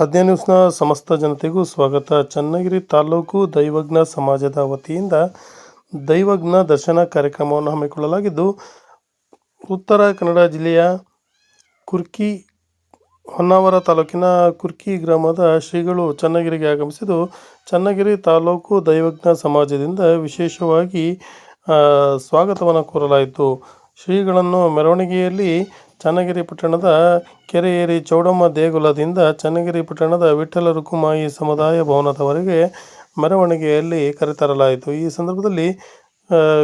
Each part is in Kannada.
ಆದ್ಯ ನ್ಯೂಸ್ನ ಸಮಸ್ತ ಜನತೆಗೂ ಸ್ವಾಗತ. ಚನ್ನಗಿರಿ ತಾಲೂಕು ದೈವಜ್ಞ ಸಮಾಜದ ವತಿಯಿಂದ ದೈವಜ್ಞ ದರ್ಶನ ಕಾರ್ಯಕ್ರಮವನ್ನು ಹಮ್ಮಿಕೊಳ್ಳಲಾಗಿದ್ದು, ಉತ್ತರ ಕನ್ನಡ ಜಿಲ್ಲೆಯ ಕುರ್ಕಿ, ಹೊನ್ನಾವರ ತಾಲೂಕಿನ ಕುರ್ಕಿ ಗ್ರಾಮದ ಶ್ರೀಗಳು ಚನ್ನಗಿರಿಗೆ ಆಗಮಿಸಿದ್ದು, ಚನ್ನಗಿರಿ ತಾಲೂಕು ದೈವಜ್ಞ ಸಮಾಜದಿಂದ ವಿಶೇಷವಾಗಿ ಸ್ವಾಗತವನ್ನು ಕೋರಲಾಯಿತು. ಶ್ರೀಗಳನ್ನು ಮೆರವಣಿಗೆಯಲ್ಲಿ ಚನ್ನಗಿರಿ ಪಟ್ಟಣದ ಕೆರೆಯೇರಿ ಚೌಡಮ್ಮ ದೇಗುಲದಿಂದ ಚನ್ನಗಿರಿ ಪಟ್ಟಣದ ವಿಠ್ಠಲ ರುಕುಮಾಯಿ ಸಮುದಾಯ ಭವನದವರೆಗೆ ಮೆರವಣಿಗೆಯಲ್ಲಿ ಕರೆತರಲಾಯಿತು. ಈ ಸಂದರ್ಭದಲ್ಲಿ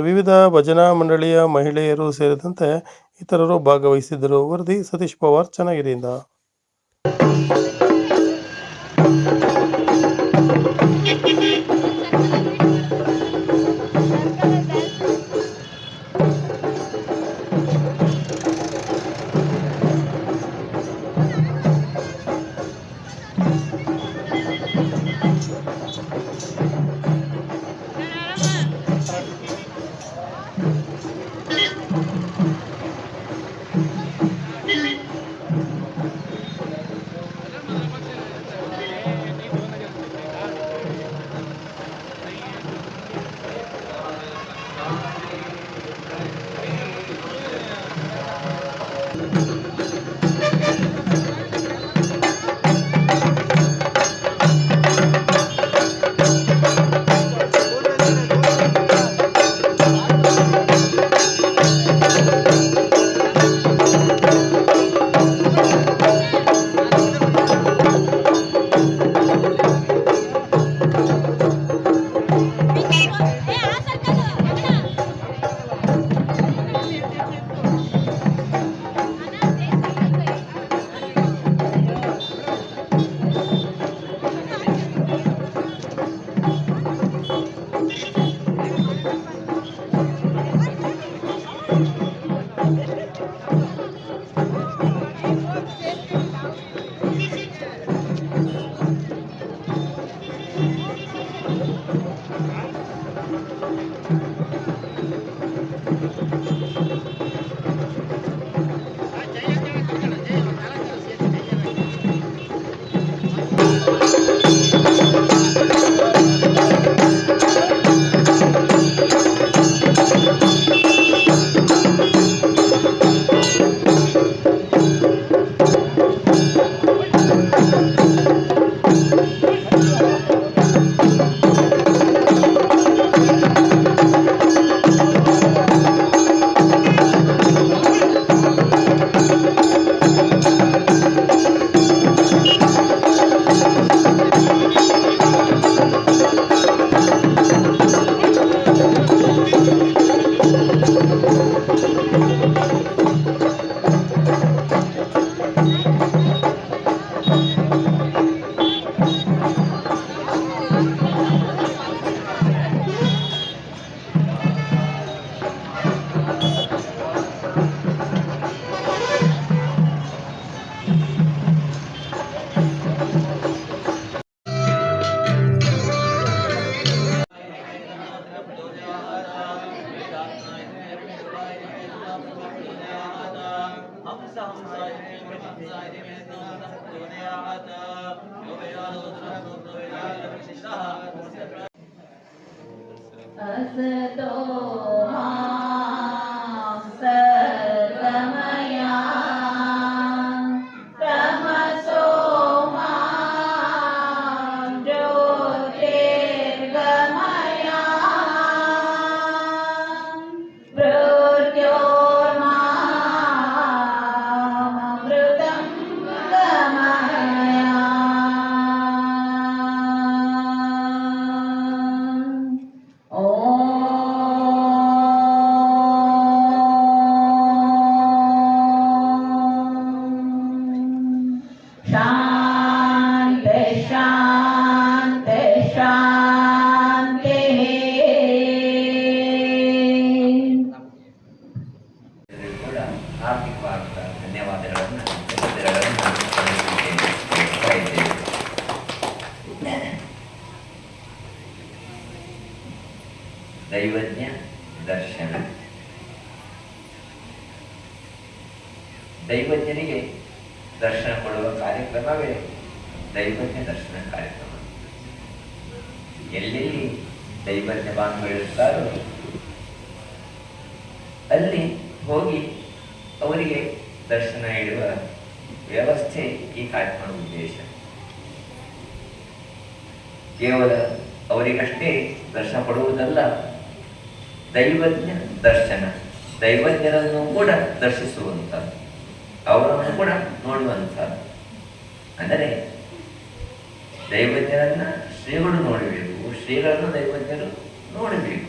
ವಿವಿಧ ಭಜನಾ ಮಂಡಳಿಯ ಮಹಿಳೆಯರು ಸೇರಿದಂತೆ ಇತರರು ಭಾಗವಹಿಸಿದ್ದರು. ವರದಿ ಸತೀಶ್ ಪವಾರ್, ಚನ್ನಗಿರಿಯಿಂದ. Uh, that's ದೈವಜ್ಞ ದರ್ಶನ. ದೈವಜ್ಞನಿಗೆ ದರ್ಶನ ಕೊಡುವ ಕಾರ್ಯಕ್ರಮವೇ ದೈವಜ್ಞ ದರ್ಶನ ಕಾರ್ಯಕ್ರಮ. ಎಲ್ಲೆಲ್ಲಿ ದೈವಜ್ಞ ಬಾಂಧವರಿರ್ತಾರೋ ಅಲ್ಲಿ ಹೋಗಿ ಅವರಿಗೆ ದರ್ಶನ ನೀಡುವ ವ್ಯವಸ್ಥೆ ಈ ಕಾರ್ಯಕ್ರಮದ ಉದ್ದೇಶ. ಕೇವಲ ಅವರಿಗಷ್ಟೇ ದರ್ಶನ ಕೊಡುವುದಲ್ಲ ದೈವಜ್ಞ ದರ್ಶನ. ದೈವಜ್ಞರನ್ನು ಕೂಡ ದರ್ಶಿಸುವಂಥದ್ದು. ಅವರನ್ನು ಕೂಡ ನೋಡುವಂಥದ್ದು. ಅಂದರೆ ದೈವಜ್ಞರನ್ನ ಶ್ರೀಗಳು ನೋಡಬೇಕು, ಶ್ರೀಗಳನ್ನು ದೈವಜ್ಞರು ನೋಡಬೇಕು.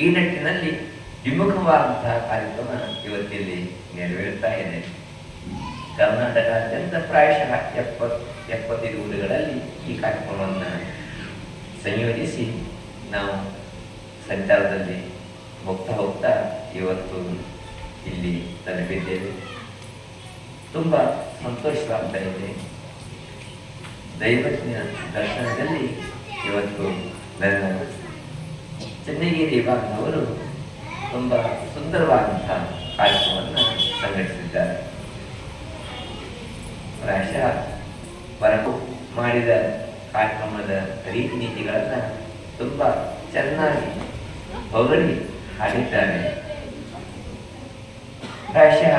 ಈ ನಿಟ್ಟಿನಲ್ಲಿ ವಿಮುಖವಾದಂತಹ ಕಾರ್ಯಕ್ರಮ ಇವತ್ತಿಲ್ಲಿ ನೆರವೇರ್ತಾ ಇದೆ. ಕರ್ನಾಟಕಾದ್ಯಂತ ಪ್ರಾಯಶಃ ಎಪ್ಪತ್, ಎಪ್ಪತ್ತೈದು ಊರುಗಳಲ್ಲಿ ಈ ಕಾರ್ಯಕ್ರಮವನ್ನು ಸಂಯೋಜಿಸಿ ನಾವು ಸಂಚಾರದಲ್ಲಿ ಹೋಗ್ತಾ ಹೋಗ್ತಾ ಇವತ್ತು ಇಲ್ಲಿ ತಲುಪಿದ್ದೇವೆ. ತುಂಬ ಸಂತೋಷವಾಗ್ತಾ ಇದೆ. ದೈವಜ್ಞ ದರ್ಶನದಲ್ಲಿ ಇವತ್ತು ನನ್ನ ಚೆನ್ನಗಿರಿ ಭಾಗದವರು ತುಂಬ ಸುಂದರವಾದಂತಹ ಕಾರ್ಯಕ್ರಮವನ್ನು ಸಂಘಟಿಸಿದ್ದಾರೆ. ಪ್ರಾಯಶಃ ಬರಬು ಮಾಡಿದ ಕಾರ್ಯಕ್ರಮದ ರೀತಿ ನೀತಿಗಳನ್ನು ತುಂಬ ಚೆನ್ನಾಗಿ ಹೊಗಳಿ ಹಾಡಿದ್ದಾರೆ ಪ್ರಾಯಶಃ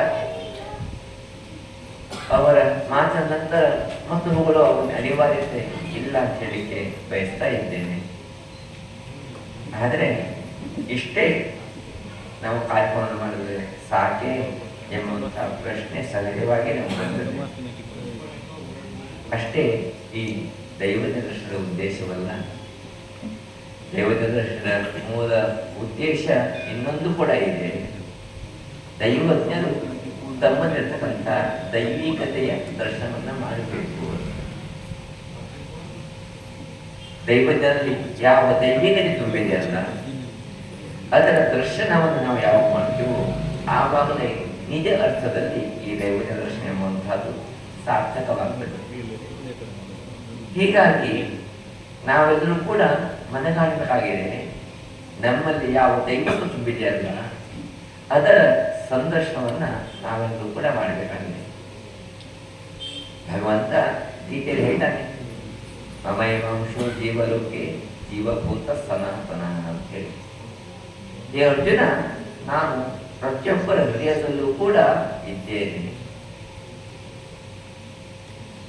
ಅವರ ಮಾತಿನ ನಂತರ ಮತ್ತು ಹೊಗಳು ಅವನ ಅನಿವಾರ್ಯತೆ ಇಲ್ಲ ಅಂತ ಹೇಳಿಕ್ಕೆ ಬಯಸ್ತಾ ಇದ್ದೇನೆ. ಆದರೆ ಇಷ್ಟೇ ನಾವು ಕಾರ್ಯಕ್ರಮ ಮಾಡಿದ್ರೆ ಸಾಕೆ ಎಂಬುವಂತಹ ಪ್ರಶ್ನೆ ಸಹಜವಾಗಿ ನಮ್ಗೆ ಅಷ್ಟೇ ಈ ದೈವ ದರ್ಶನದ ಉದ್ದೇಶವಲ್ಲ. ದೈವದ ದರ್ಶನ ಮೂಲ ಉದ್ದೇಶ ಇನ್ನೊಂದು ಕೂಡ ಇದೆ. ದೈವಜ್ಞರು ತಮ್ಮಲ್ಲಿರ್ತಕ್ಕಂಥ ದೈವಿಕತೆಯ ದರ್ಶನವನ್ನ ಮಾಡಬೇಕು. ದೈವಜ್ಞರಲ್ಲಿ ಯಾವ ದೈವಿಕತೆ ತುಂಬಿದೆಯಲ್ಲ ಅದರ ದರ್ಶನವನ್ನು ನಾವು ಯಾವಾಗ ಮಾಡ್ತೀವೋ ಆವಾಗಲೇ ನಿಜ ಅರ್ಥದಲ್ಲಿ ಈ ದೈವದ ದರ್ಶನ ಎಂಬುವಂತಹದ್ದು ಸಾರ್ಥಕವಾಗಬೇಕು ಹೀಗಾಗಿ ನಾವೆಲ್ಲರೂ ಕೂಡ ಮನಗಾಣಬೇಕಾಗಿದೆ ನಮ್ಮಲ್ಲಿ ಯಾವ ದೈವತ್ವ ತುಂಬಿದೆಯಲ್ಲ ಅದರ ಸಂದರ್ಶನವನ್ನ ನಾವೆಲ್ಲರೂ ಕೂಡ ಮಾಡಬೇಕಾಗಿದೆ. ಭಗವಂತ ಗೀತೆಯಲ್ಲಿ ಹೇಳ್ತಾನೆ ಮಮಯವಂಶೋ ಜೀವಲೋಕೆ ಜೀವಭೂತ ಸನಾತನ ಅಂತ ಹೇಳಿ ದೇವರ್ಜುನ ನಾನು ಪ್ರತಿಯೊಬ್ಬರ ಹೃದಯದಲ್ಲೂ ಕೂಡ ಇದ್ದೇನೆ.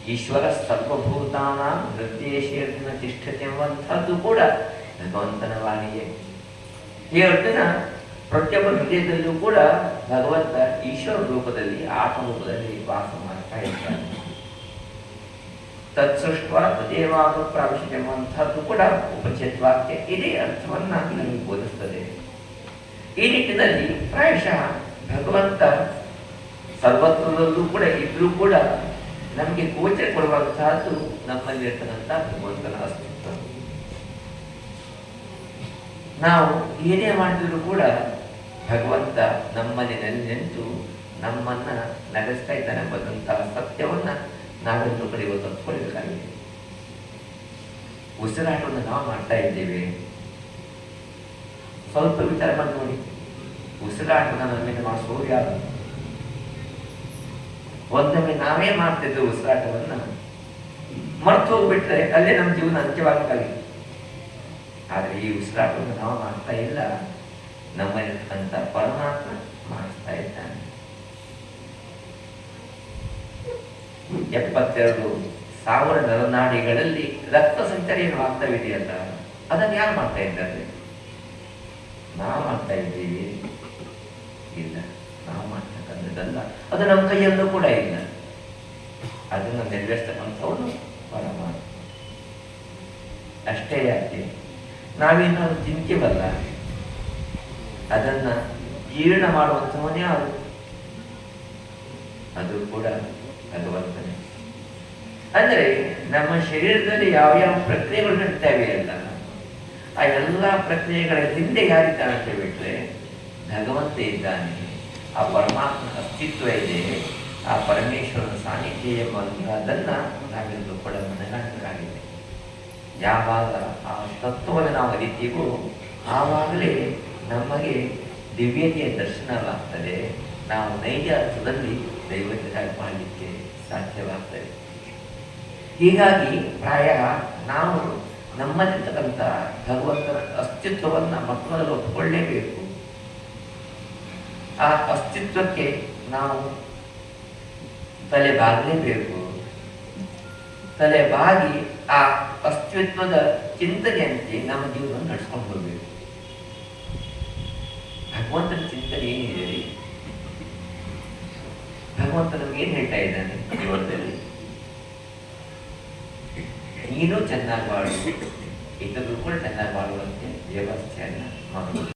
ಈಶ್ವರ ಸರ್ವಭೂತಾನ ಹೃದಯೇಶಿಯರ್ಜುನ ತಿಷ್ಠತೆ ಎಂಬಂಥದ್ದು ಕೂಡ ಭಗವಂತನ ವಾಣಿಯೇ ಈ ಅರ್ಜುನ ಪ್ರತಿಯೊಬ್ಬ ಹೃದಯದಲ್ಲೂ ಕೂಡ ಭಗವಂತ ಈಶ್ವರ ರೂಪದಲ್ಲಿ ಆತ್ಮರೂಪದಲ್ಲಿ ವಾಸ ಮಾಡ್ತಾ ಇದ್ದಾನೆ. ತತ್ಸೃಷ್ಟ ತದೇವಾಗ ಪ್ರಾವಿಶ್ಯ ಎಂಬಂಥದ್ದು ಕೂಡ ಉಪಚೇತವಾಕ್ಯ ಇದೇ ಅರ್ಥವನ್ನ ನಮಗೆ ಬೋಧಿಸ್ತದೆ. ಈ ನಿಟ್ಟಿನಲ್ಲಿ ಪ್ರಾಯಶಃ ಭಗವಂತ ಸರ್ವತ್ರದಲ್ಲೂ ಕೂಡ ಇದ್ರೂ ಕೂಡ ನಮಗೆ ಗೋಚರ ಕೊಡುವಂತಹದ್ದು ನಮ್ಮಲ್ಲಿರ್ತಕ್ಕಂಥ ಭಗವಂತನ ಅಸ್ತಿತ್ವ ನಾವು ಏನೇ ಮಾಡಿದ್ರು ಕೂಡ ಭಗವಂತ ನಮ್ಮಲ್ಲಿ ನೆಲೆ ನಿಂತು ನಮ್ಮನ್ನ ನಡೆಸ್ತಾ ಇದ್ದಾನೆ ಎಂಬಂತಹ ಸತ್ಯವನ್ನ ನಾವೆಲ್ಲರೂ ಕಡೆ ಇವತ್ತು ಉಸಿರಾಟವನ್ನು ನಾವು ಮಾಡ್ತಾ ಇದ್ದೇವೆ. ಸ್ವಲ್ಪ ವಿಚಾರ ಮಾಡಿ ನೋಡಿ. ಉಸಿರಾಟವನ್ನು ನಮ್ಮಿಂದ ಮಾಡಿಸೋರು ಯಾರು ಒಂದೊಮ್ಮೆ ನಾವೇ ಮಾಡ್ತಿದ್ದು ಉಸಿರಾಟವನ್ನ ಮರ್ತು ಹೋಗ್ಬಿಟ್ರೆ ಅಲ್ಲೇ ನಮ್ಮ ಜೀವನ ಅಂತ್ಯವಾಗಬೇಕಾಗಿತ್ತು ಆದ್ರೆ ಈ ಉಸಿರಾಟವನ್ನು ನಾವು ಮಾಡ್ತಾ ಇಲ್ಲ. ನಮ್ಮಲ್ಲಿರ್ತಕ್ಕಂಥ ಪರಮಾತ್ಮ ಮಾಡಿಸ್ತಾ ಇದ್ದಾನೆ. ಎಪ್ಪತ್ತೆರಡು ಸಾವಿರ ನರನಾಡಿಗಳಲ್ಲಿ ರಕ್ತ ಸಂಚಾರ ಏನು ಆಗ್ತಾವಿದೆಯಲ್ಲ, ಅದನ್ನು ಯಾರು ಮಾಡ್ತಾ ಇದ್ದಾರೆ? ನಾವು ಮಾಡ್ತಾ ಇದ್ದೀವಿ. ಇಲ್ಲ. ಮಾಡ್ತಕ್ಕಂಥದ್ದಲ್ಲ ಅದು ನಮ್ಮ ಕೈಯಲ್ಲೂ ಕೂಡ ಇಲ್ಲ. ಅದನ್ನು ನೆರವೇರಿಸ್ತಕ್ಕಂಥವನು ಪರಮಾತ್ಮ ಅಷ್ಟೇ ಯಾಕೆ? ನಾವೇನಾದ್ರು ತಿಂತೀವಲ್ಲ ಅದನ್ನ ಜೀರ್ಣ ಮಾಡುವಂಥವನೇ ಅದು ಅದು ಕೂಡ ಭಗವಂತನೇ. ಅಂದ್ರೆ ನಮ್ಮ ಶರೀರದಲ್ಲಿ ಯಾವ ಯಾವ ಪ್ರಕ್ರಿಯೆಗಳು ನಡೀತಾವೆ ಅಲ್ಲ ಆ ಎಲ್ಲ ಪ್ರಕ್ರಿಯೆಗಳ ಹಿಂದೆ ಯಾರಿದ್ದಾನೆ ಅಂತ ಬಿಟ್ರೆ ಭಗವಂತ ಇದ್ದಾನೆ. ಆ ಪರಮಾತ್ಮನ ಅಸ್ತಿತ್ವ ಇದೆ, ಆ ಪರಮೇಶ್ವರನ ಸಾನ್ನಿಧ್ಯ ಎಂಬಂತಹದನ್ನ ನಾವಿಂದು ಕೊಡಲು ಮನಗಾಣಬೇಕಾಗಿದೆ ಯಾವಾಗ ಆ ತತ್ವವನ್ನು ನಾವು ಅರಿತೀವೋ, ಆವಾಗಲೇ ನಮಗೆ ದಿವ್ಯತೆಯ ದರ್ಶನವಾಗ್ತದೆ, ನಾವು ನೈಜ ಅರ್ಥದಲ್ಲಿ ದೈವತೆಯಾಗಿ ಮಾಡಲಿಕ್ಕೆ ಸಾಧ್ಯವಾಗ್ತದೆ. ಹೀಗಾಗಿ ಪ್ರಾಯ ನಾವು ನಮ್ಮಲ್ಲಿರ್ತಕ್ಕಂಥ ಭಗವಂತನ ಅಸ್ತಿತ್ವವನ್ನು ಮಕ್ಕಳಲ್ಲಿ ಒಪ್ಪಿಕೊಳ್ಳೇಬೇಕು ಆ ಅಸ್ತಿತ್ವಕ್ಕೆ ನಾವು ತಲೆ ಬಾಗಲೇಬೇಕು. ತಲೆ ಬಾಗಿ ಆ ಅಸ್ತಿತ್ವದ ಚಿಂತನೆಯಂತೆ ನಮ್ಮ ಜೀವನ ನಡೆಸ್ಕೊಂಡು ಹೋಗ್ಬೇಕು ಭಗವಂತನ ಚಿಂತನೆ ಏನಿದೆ ಭಗವಂತ ನಮ್ಗೆ ಏನ್ ಹೇಳ್ತಾ ಇದ್ದಾನೆ? ಜೀವನದಲ್ಲಿ. ನೀನು ಚೆನ್ನಾಗಿ ಬಾಳು ಇತರರು ಕೂಡ ಚೆನ್ನಾಗಿ ಬಾಳುವಂತೆ ವ್ಯವಸ್ಥೆಯನ್ನ ಮಾಡು.